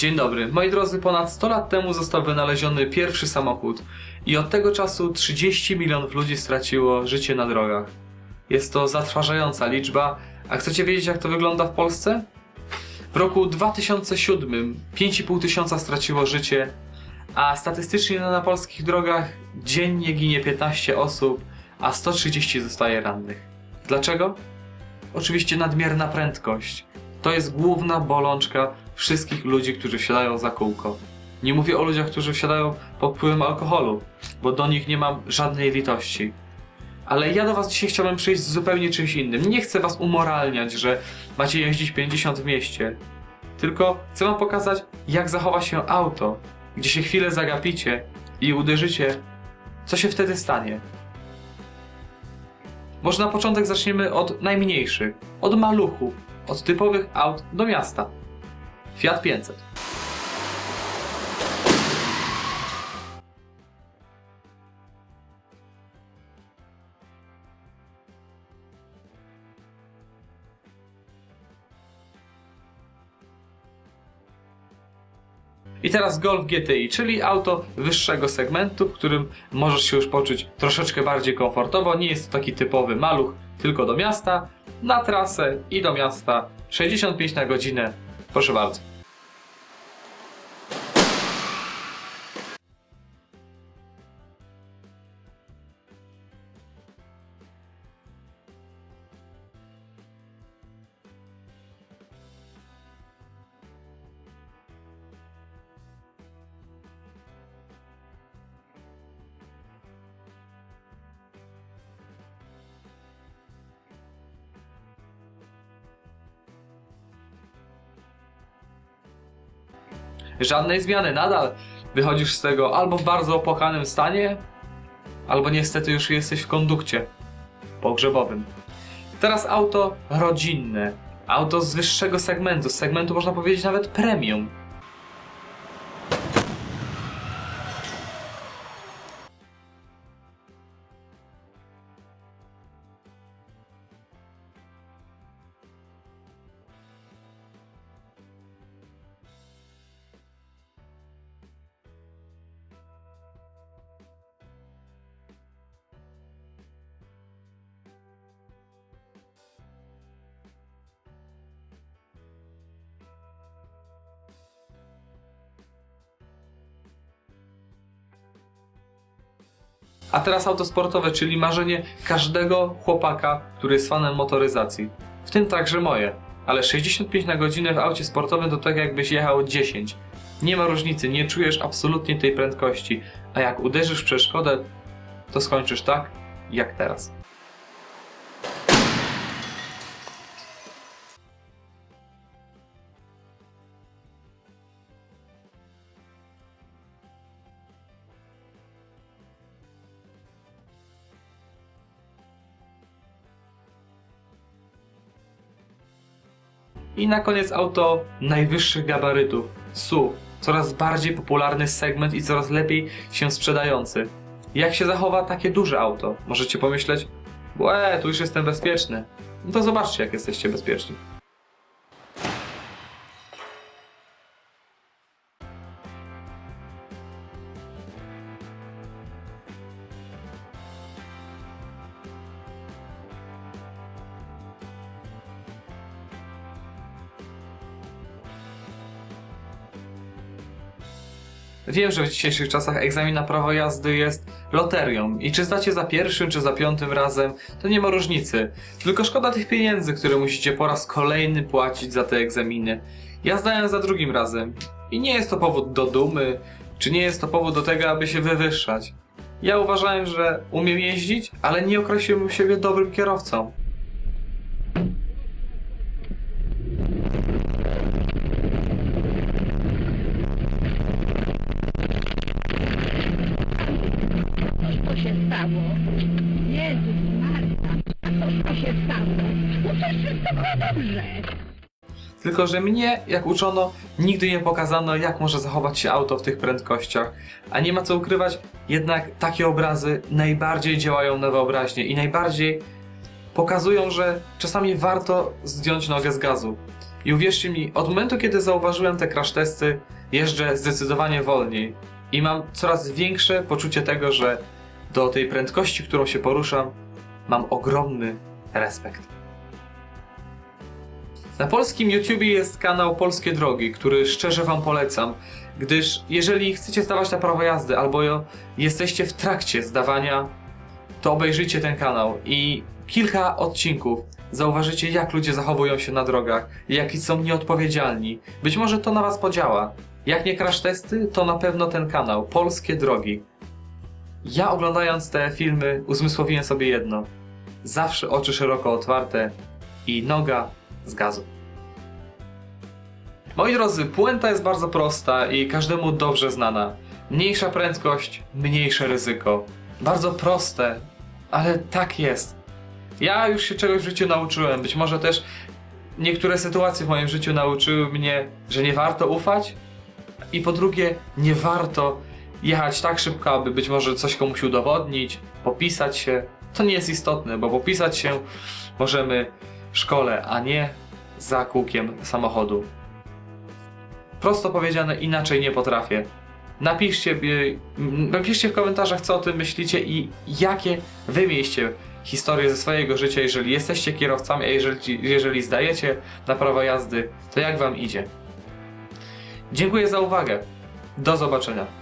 Dzień dobry. Moi drodzy, ponad 100 lat temu został wynaleziony pierwszy samochód i od tego czasu 30 milionów ludzi straciło życie na drogach. Jest to zatrważająca liczba, a chcecie wiedzieć jak to wygląda w Polsce? W roku 2007 5,5 tysiąca straciło życie, a statystycznie na polskich drogach dziennie ginie 15 osób, a 130 zostaje rannych. Dlaczego? Oczywiście nadmierna prędkość. To jest główna bolączka wszystkich ludzi, którzy wsiadają za kółko. Nie mówię o ludziach, którzy wsiadają pod wpływem alkoholu, bo do nich nie mam żadnej litości. Ale ja do Was dzisiaj chciałbym przyjść z zupełnie czymś innym. Nie chcę Was umoralniać, że macie jeździć 50 w mieście. Tylko chcę Wam pokazać, jak zachowa się auto, gdzie się chwilę zagapicie i uderzycie, co się wtedy stanie. Może na początek zaczniemy od najmniejszych, od maluchów, od typowych aut do miasta. Fiat 500. I teraz Golf GTI, czyli auto wyższego segmentu, w którym możesz się już poczuć troszeczkę bardziej komfortowo. Nie jest to taki typowy maluch, tylko do miasta, na trasę i do miasta. 65 na godzinę. Proszę bardzo. Żadnej zmiany, nadal wychodzisz z tego albo w bardzo opłakanym stanie, albo niestety już jesteś w kondukcie pogrzebowym. Teraz auto rodzinne, auto z wyższego segmentu, z segmentu można powiedzieć nawet premium. A teraz auto sportowe, czyli marzenie każdego chłopaka, który jest fanem motoryzacji. W tym także moje. Ale 65 na godzinę w aucie sportowym to tak jakbyś jechał 10. Nie ma różnicy, nie czujesz absolutnie tej prędkości. A jak uderzysz w przeszkodę, to skończysz tak, jak teraz. I na koniec auto najwyższych gabarytów, SUV. Coraz bardziej popularny segment i coraz lepiej się sprzedający. Jak się zachowa takie duże auto? Możecie pomyśleć, łe, tu już jestem bezpieczny. No to zobaczcie, jak jesteście bezpieczni. Wiem, że w dzisiejszych czasach egzamin na prawo jazdy jest loterią i czy zdacie za pierwszym, czy za piątym razem, to nie ma różnicy. Tylko szkoda tych pieniędzy, które musicie po raz kolejny płacić za te egzaminy. Ja zdałem za drugim razem i nie jest to powód do dumy, czy nie jest to powód do tego, aby się wywyższać. Ja uważałem, że umiem jeździć, ale nie określiłbym siebie dobrym kierowcą. Się stało. Jezus Maria, a to się stało. No to wszystko było dobrze. Tylko, że mnie, jak uczono, nigdy nie pokazano, jak może zachować się auto w tych prędkościach. A nie ma co ukrywać, jednak takie obrazy najbardziej działają na wyobraźnię i najbardziej pokazują, że czasami warto zdjąć nogę z gazu. I uwierzcie mi, od momentu kiedy zauważyłem te crash testy, jeżdżę zdecydowanie wolniej i mam coraz większe poczucie tego, że do tej prędkości, którą się poruszam, mam ogromny respekt. Na polskim YouTubie jest kanał Polskie Drogi, który szczerze Wam polecam, gdyż jeżeli chcecie zdawać na prawo jazdy albo jesteście w trakcie zdawania, to obejrzyjcie ten kanał i kilka odcinków zauważycie, jak ludzie zachowują się na drogach, jaki są nieodpowiedzialni. Być może to na Was podziała. Jak nie crash testy, to na pewno ten kanał Polskie Drogi. Ja oglądając te filmy uzmysłowiłem sobie jedno. Zawsze oczy szeroko otwarte i noga z gazu. Moi drodzy, puenta jest bardzo prosta i każdemu dobrze znana. Mniejsza prędkość, mniejsze ryzyko. Bardzo proste, ale tak jest. Ja już się czegoś w życiu nauczyłem. Być może też niektóre sytuacje w moim życiu nauczyły mnie, że nie warto ufać. I po drugie, nie warto jechać tak szybko, aby być może coś komuś udowodnić, popisać się. To nie jest istotne, bo popisać się możemy w szkole, a nie za kółkiem samochodu. Prosto powiedziane, inaczej nie potrafię. Napiszcie, y, napiszcie w komentarzach, co o tym myślicie i jakie wy mieliście historie ze swojego życia, jeżeli jesteście kierowcami, a jeżeli, jeżeli zdajecie na prawo jazdy, to jak wam idzie. Dziękuję za uwagę. Do zobaczenia.